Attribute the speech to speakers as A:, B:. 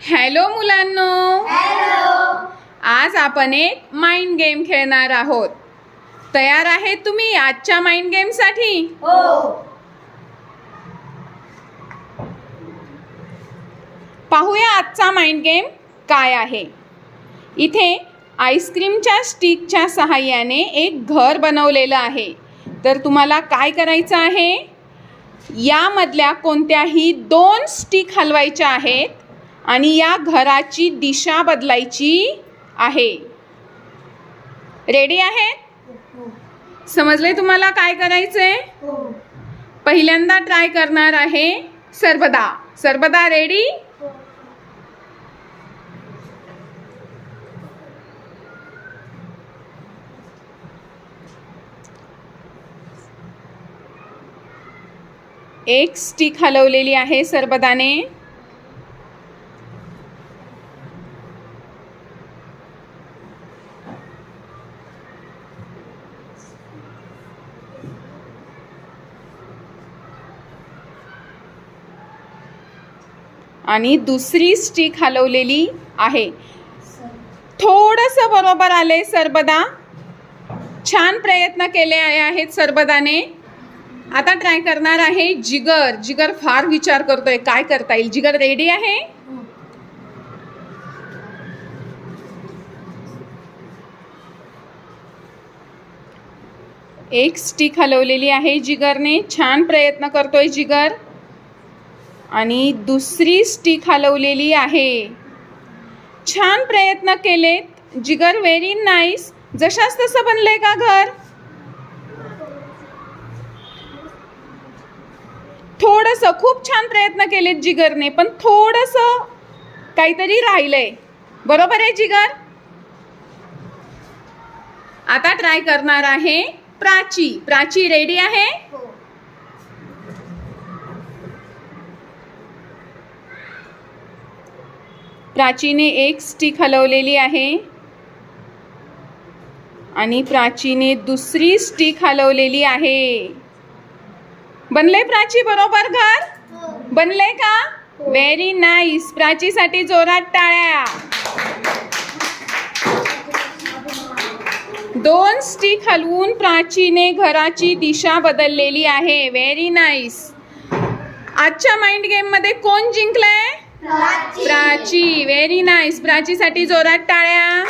A: Hello मुलांनो. आज आपण एक माइंड गेम खेळणार आहोत. तयार आहेत तुम्ही आजच्या माइंड गेमसाठी पाहूया आजचा माइंड गेम काय आहे. इथे आईस्क्रीमच्या स्टिकच्या सहाय्याने एक घर बनवलेलं आहे. तर तुम्हाला काय करायचं आहे? यामधल्या कोणत्याही दोन स्टिक हलवायच्या आहेत. आणि या घराची दिशा बदलायची आहे. रेडी आहेत समजले तुम्हाला काय करायचंय? पहिल्यांदा ट्राय करणार आहे सर्वदा. सर्वदा रेडी एक स्टिक हलवलेली आहे सरबदाने आणि दुसरी स्टिक हलवलेली आहे. थोडंसं बरोबर आले सरबदा. छान प्रयत्न केले आहेत सर्बदाने. आता ट्राय करणार आहे जिगर. जिगर फार विचार करतोय. काय करता येईल? जिगर रेडी आहे? एक स्टिक हलवलेली आहे जिगरने. छान प्रयत्न करतोय जिगर. आणि दुसरी स्टिक हलवलेली आहे. छान प्रयत्न केलेत. जिगर व्हेरी नाईस जशाच तसं बनलंय का घर? थोडंसं खूप छान प्रयत्न केलेत जिगरने पण थोडंसं काहीतरी राहिलंय. बरोबर आहे जिगर? आता ट्राय करणार आहे प्राची. प्राची रेडी आहे? प्राचीने एक स्टिक हलवलेली आहे. आणि प्राचीने दुसरी स्टिक हलवलेली आहे. बनले प्राची बरोबर घर? बनले का? व्हेरी नाईस प्राचीसाठी जोरात टाळ्या. दोन स्टिक हलवून प्राचीने घराची दिशा बदललेली आहे. व्हेरी नाईस आजच्या माइंड गेममध्ये कोण जिंकलंय? प्राची. व्हेरी नाईस प्राचीसाठी जोरात टाळ्या.